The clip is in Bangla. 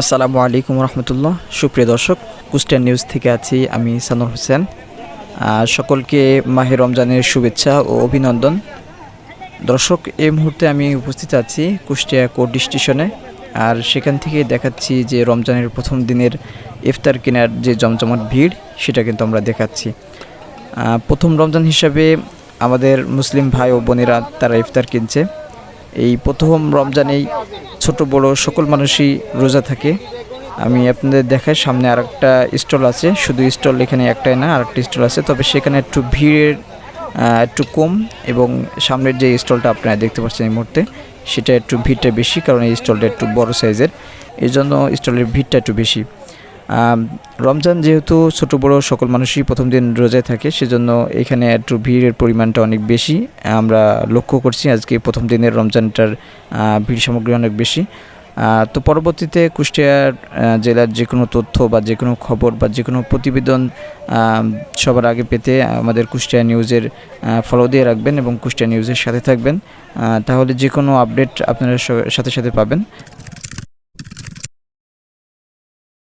আসসালামু আলাইকুম রহমতুল্লাহ। সুপ্রিয় দর্শক, কুষ্টিয়া নিউজ থেকে আছি আমি সানুর হোসেন। সকলকে মাহে রমজানের শুভেচ্ছা ও অভিনন্দন। দর্শক, এই মুহূর্তে আমি উপস্থিত আছি কুষ্টিয়া কোর্ট স্টেশনে। আর সেখান থেকে দেখাচ্ছি যে রমজানের প্রথম দিনের ইফতার কেনার যে জমজমাট ভিড়, সেটা কিন্তু আমরা দেখাচ্ছি। প্রথম রমজান হিসাবে আমাদের মুসলিম ভাই ও বোনেরা তারা ইফতার কিনছে। এই প্রথম রমজানেই ছোট বড় সকল মানুষই রোজা থাকে। আমি আপনাদের দেখাই, সামনে আর একটা স্টল আছে। শুধু স্টল এখানে একটাই না আর একটা স্টল আছে। তবে সেখানে একটু ভিড়ের একটু কম এবং সামনের যে স্টলটা আপনারা দেখতে পাচ্ছেন এই মুহূর্তে, সেটা একটু ভিড়টা বেশি, কারণ এই স্টলটা একটু বড় সাইজের এই জন্য স্টলের ভিড়টা একটু বেশি। রমজান যেহেতু ছোট বড় সকল মানুষই প্রথম দিন রোজায় থাকে, সেজন্য এখানে একটু ভিড়ের পরিমাণটা অনেক বেশি। আমরা লক্ষ্য করছি আজকে প্রথম দিনের রমজানটার ভিড় সামগ্রী অনেক বেশি। তো পরবর্তীতে কুষ্টিয়ার জেলার যে কোনো তথ্য বা যে কোনো খবর বা যে কোনো প্রতিবেদন সবার আগে পেতে আমাদের কুষ্টিয়া নিউজের ফলো দিয়ে রাখবেন এবং কুষ্টিয়া নিউজের সাথে থাকবেন। তাহলে যে কোনো আপডেট আপনারা সাথে সাথে পাবেন।